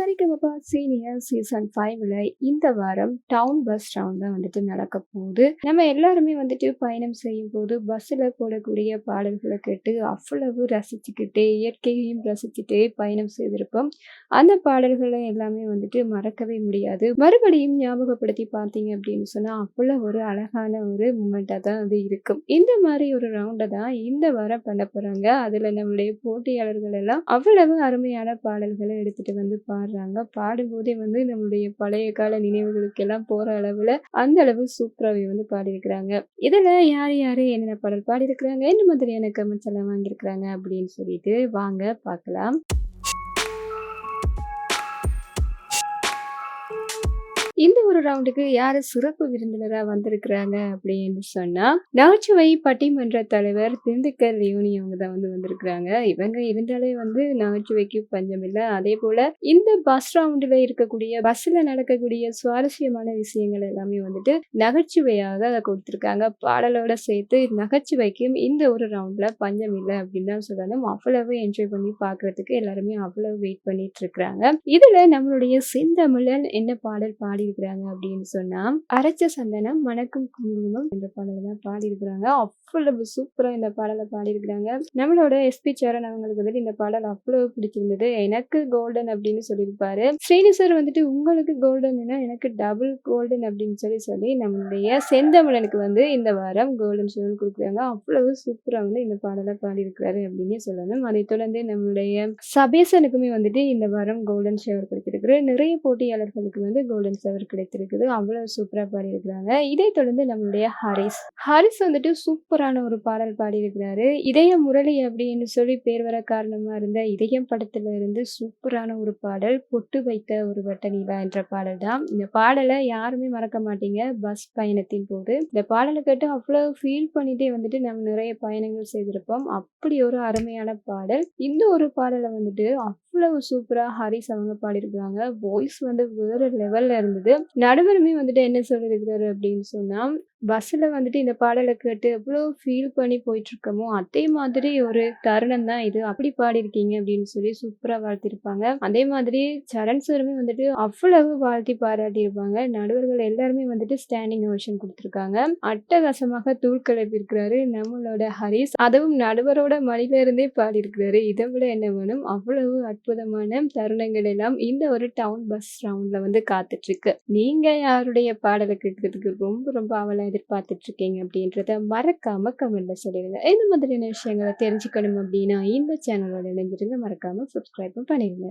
Sa Re Ga Ma Pa senior season ஃபைவ்ல இந்த வாரம் டவுன் பஸ் ரவுண்ட் தான் வந்துட்டு நடக்க போகுது. நம்ம எல்லாருமே வந்துட்டு பயணம் செய்யும் போது பஸ்ஸில் போடக்கூடிய பாடல்களை கேட்டு அவ்வளவு ரசிச்சுக்கிட்டே இயற்கையையும் ரசிச்சுட்டே பயணம் செய்திருப்போம். அந்த பாடல்களை எல்லாமே வந்துட்டு மறக்கவே முடியாது. மறுபடியும் ஞாபகப்படுத்தி பார்த்தீங்க அப்படின்னு சொன்னால் அவ்வளோ ஒரு அழகான ஒரு மூமெண்ட்டாக தான் அது இருக்கும். இந்த மாதிரி ஒரு ரவுண்டை தான் இந்த வாரம் பண்ண போகிறாங்க அதில் நம்மளுடைய போட்டியாளர்கள் எல்லாம் அவ்வளவு அருமையான பாடல்களை எடுத்துட்டு வந்து பாடுறாங்க. பாடும்போதே வந்து நம்மளுடைய பழைய கால நினைவுகளுக்கெல்லாம் போற அளவுல அந்த அளவு சூப்பராகவே வந்து பாடியிருக்கிறாங்க. இதுல யார் யாரு என்னென்ன பாடல் பாடியிருக்கிறாங்க? என்ன மாதிரியான கமெண்ட்ஸ் எல்லாம் வாங்கியிருக்கிறாங்க? அப்படின்னு சொல்லிட்டு வாங்க பார்க்கலாம். ரவுண்டுக்கு யார் சிறப்பு விருந்தினராக வந்திருக்கிறாங்க அப்படின்னு சொன்னால் நகைச்சுவை பட்டிமன்ற தலைவர் திண்டுக்கல் லியோனி அவங்க தான் வந்து வந்திருக்கிறாங்க. இவங்க இருந்தாலே வந்து நகைச்சுவைக்கு பஞ்சம் இல்லை. அதே போல் இந்த பஸ் ரவுண்டில் இருக்கக்கூடிய பஸ்ஸில் நடக்கக்கூடிய சுவாரஸ்யமான விஷயங்கள் எல்லாமே வந்துட்டு நகைச்சுவையாக கொடுத்துருக்காங்க. பாடலோட சேர்த்து நகைச்சுவைக்கும் இந்த ஒரு ரவுண்டில் பஞ்சம் இல்லை அப்படின்னு தான் சொல்லணும். அவ்வளவு என்ஜாய் பண்ணி பார்க்குறதுக்கு எல்லாருமே அவ்வளவு வெயிட் பண்ணிட்டு இருக்கிறாங்க. இதில் நம்மளுடைய செந்தமிழன் என்ன பாடல் பாடியிருக்கிறாங்க அப்படின்னு சொன்னா அரைச்ச சந்தனம் மணக்கும் குங்குமம் என்ற பாடலை தான் பாடியிருக்கிறாங்க. அவ்வளவு சூப்பரா இந்த பாடலை பாடியிருக்கிறாங்க. நம்மளோட எஸ்பி சரண் அவங்களுக்கு வந்துட்டு இந்த பாடல் அவ்வளவு பிடிச்சிருந்தது. எனக்கு கோல்டன் அப்படின்னு சொல்லியிருப்பாரு. ஸ்ரீனி சார் வந்துட்டு உங்களுக்கு கோல்டன்னா எனக்கு டபுள் கோல்டன் அப்படின்னு சொல்லி சொல்லி நம்மளுடைய செந்தமிழனுக்கு வந்து இந்த வாரம் கோல்டன் ஷோன் கொடுக்குறாங்க. அவ்வளவு சூப்பரா வந்து இந்த பாடலை பாடியிருக்கிறாரு அப்படின்னு சொல்லணும். அதை தொடர்ந்து நம்மளுடைய சபேசனுக்குமே வந்துட்டு இந்த வாரம் கோல்டன் ஷவர் கிடைத்திருக்கு நிறைய போட்டியாளர்களுக்கு வந்து கோல்டன் ஷவர் இருக்குது. அவ்வளவு சூப்பரா பாடியிருக்கிறாங்க. இதை தொடர்ந்து நம்மளுடைய ஹாரிஸ். ஹாரிஸ் வந்துட்டு சூப்பரான ஒரு பாடல் பாடியிருக்கிறாரு. இதய முரளி அப்படின்னு சொல்லி பேர் வர காரணமா இருந்த இதயம் படத்துல இருந்து சூப்பரான ஒரு பாடல் பொட்டு வைத்த ஒரு வட்ட நிலா என்ற பாடல் தான் இந்த பாடலை யாருமே மறக்க மாட்டீங்க. பஸ் பயணத்தின் போது. இந்த பாடலை கேட்டு அவ்வளவு ஃபீல் பண்ணிட்டே வந்துட்டு நம்ம நிறைய பயணங்கள் செய்திருப்போம். அப்படி ஒரு அருமையான பாடல். இந்த ஒரு பாடலை வந்துட்டு அவ்வளவு சூப்பரா ஹரிஸ் அவங்க பாடியிருக்கிறாங்க. வாய்ஸ் வந்து வேற லெவல்ல இருந்தது. நடுவருமே வந்துட்டு என்ன சொல்லியிருக்கிறாரு அப்படின்னு சொன்னால் பஸ்ஸில் வந்துட்டு இந்த பாடலை கேட்டு எவ்வளோ ஃபீல் பண்ணி போயிட்டுருக்கோமோ அதே மாதிரி ஒரு தருணம் தான் இது. அப்படி பாடியிருக்கீங்க அப்படின்னு சொல்லி சூப்பராக வாழ்த்திருப்பாங்க அதே மாதிரி சரண் சாருமே வந்துட்டு அவ்வளவு வாழ்த்தி பாராட்டியிருப்பாங்க. நடுவர்கள் எல்லாருமே வந்துட்டு ஸ்டாண்டிங் ஓஷன் கொடுத்துருக்காங்க. அட்டகாசமாக தூள் கிளப்பியிருக்கிறாரு நம்மளோட ஹரிஸ். அதுவும் நடுவரோட மடியில இருந்தே பாடியிருக்கிறாரு. இதை விட என்ன வேணும்? அவ்வளவு அற்புதமான தருணங்கள் எல்லாம் இந்த ஒரு டவுன் பஸ் ரவுண்ட்ல வந்து காத்துட்ருக்கு நீங்கள் நீங்க யாருடைய பாடலை கேட்கறதுக்கு ரொம்ப ரொம்ப அவளை எதிர்பார்த்துட்டு இருக்கீங்க அப்படின்றத மறக்காம கமெண்ட்ல சொல்லிடுங்க. இந்த மாதிரியான விஷயங்களை தெரிஞ்சுக்கணும் அப்படின்னா இந்த சேனலோட இணைஞ்சிருந்து மறக்காம சப்ஸ்கிரைபும் பண்ணிடுங்க.